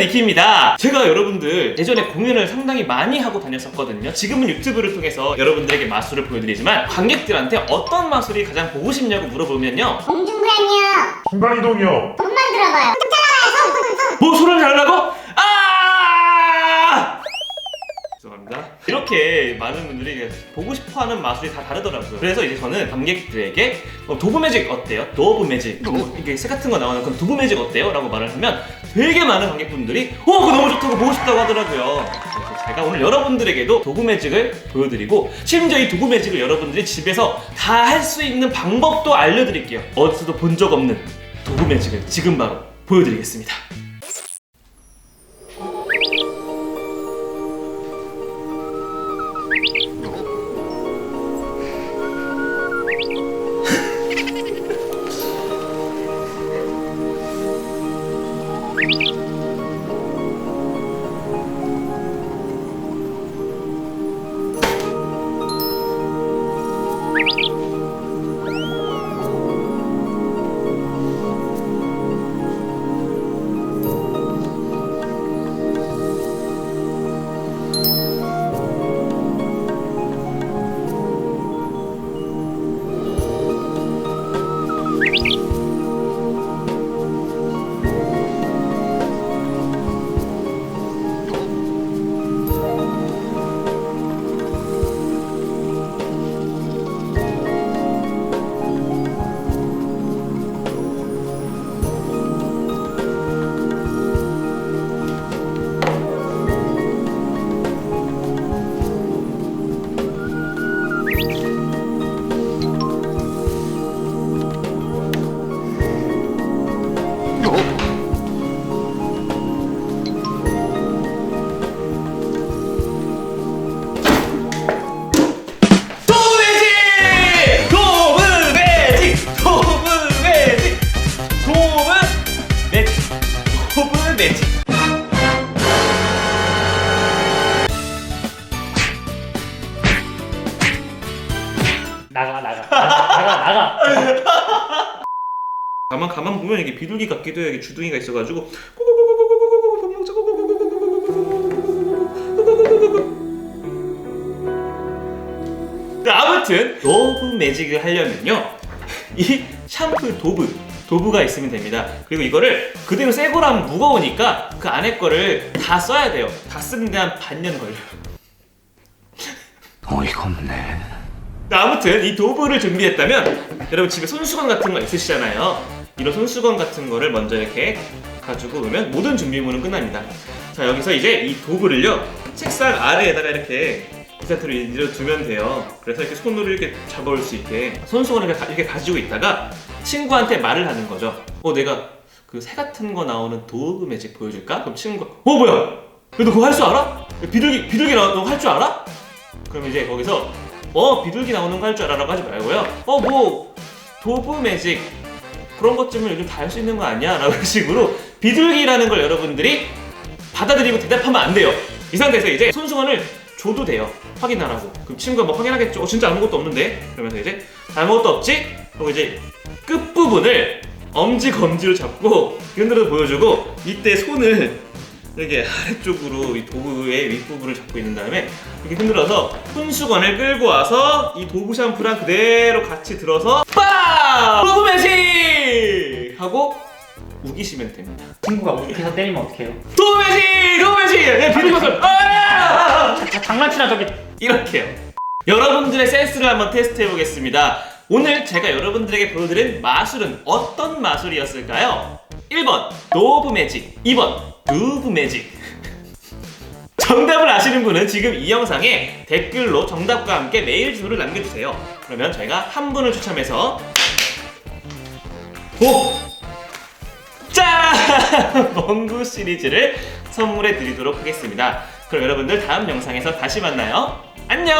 니키입니다. 제가 여러분들 예전에 공연을 상당히 많이 하고 다녔었거든요. 지금은 유튜브를 통해서 여러분들에게 마술을 보여드리지만 관객들한테 어떤 마술이 가장 보고 싶냐고 물어보면요. 공중부양이요. 순간이동이요. 돈만 들어봐요. 뭐 소리를 잘라고? 이렇게 많은 분들이 보고 싶어하는 마술이 다 다르더라고요. 그래서 이제 저는 관객들에게 어, 도브 매직 어때요? 도브 매직 뭐 이게 새 같은 거 나오는 그럼 도브 매직 어때요? 라고 말을 하면 되게 많은 관객분들이 어 그거 너무 좋다고 보고 싶다고 하더라고요. 그래서 제가 오늘 여러분들에게도 도구 매직을 보여드리고 심지어 이 도구 매직을 여러분들이 집에서 다 할 수 있는 방법도 알려드릴게요. 어디서도 본 적 없는 도구 매직을 지금 바로 보여드리겠습니다. 도브 나가 나가 나가 나가 가만 가만 보면 이게 비둘기 같기도 해요. 이게 주둥이가 있어가지고 네, 아무튼 도브 매직을 하려면요 이 샴푸 도브 도브가 있으면 됩니다. 그리고 이거를 그대로 새 거라 면 무거우니까 그 안에 거를 다 써야 돼요. 다 쓰는데 한 반년 걸려요. 어이가 없네. 네, 아무튼 이 도브를 준비했다면 여러분 집에 손수건 같은 거 있으시잖아요. 이런 손수건 같은 거를 먼저 이렇게 가지고 오면 모든 준비물은 끝납니다. 자 여기서 이제 이 도브를요 책상 아래에다가 이렇게 이 상태로 이대로 두면 돼요. 그래서 이렇게 손으로 이렇게 잡아올 수 있게 손수건을 이렇게, 가지고 있다가 친구한테 말을 하는 거죠. 어 내가 그 새 같은 거 나오는 도브 매직 보여줄까? 그럼 친구가 어 뭐야? 야, 너 그거 할 줄 알아? 비둘기 비둘기 나너 할 줄 알아? 그럼 이제 거기서 어 비둘기 나오는 거 할 줄 알아라고 하지 말고요. 어 뭐 도브 매직 그런 것쯤은 요즘 다 할 수 있는 거 아니야? 라는 식으로 비둘기라는 걸 여러분들이 받아들이고 대답하면 안 돼요. 이 상태에서 이제 손수건을 줘도 돼요. 확인하라고. 그럼 친구가 뭐 확인하겠죠. 어, 진짜 아무것도 없는데? 그러면서 이제 아무것도 없지? 그리고 이제 끝부분을 엄지 검지로 잡고 흔들어 보여주고 이때 손을 이렇게 아래쪽으로 이 도구의 윗부분을 잡고 있는 다음에 이렇게 흔들어서 손수건을 끌고 와서 이 도구 샴푸랑 그대로 같이 들어서 빠! 도구 매직! 하고 우기시면 됩니다. 친구가 우익해서 때리면 어떡해요 도구 매직! 도구 매직! 네, 비둘기마술! 아! 자, 장난치나 저기 이렇게요. 여러분들의 센스를 한번 테스트 해보겠습니다. 오늘 제가 여러분들에게 보여드린 마술은 어떤 마술이었을까요? 1번 노브 매직 2번 두브 매직 정답을 아시는 분은 지금 이 영상에 댓글로 정답과 함께 메일 주소를 남겨주세요. 그러면 저희가 한 분을 추첨해서 오! 짠! 멍구 시리즈를 선물해 드리도록 하겠습니다. 그럼 여러분들 다음 영상에서 다시 만나요. 안녕!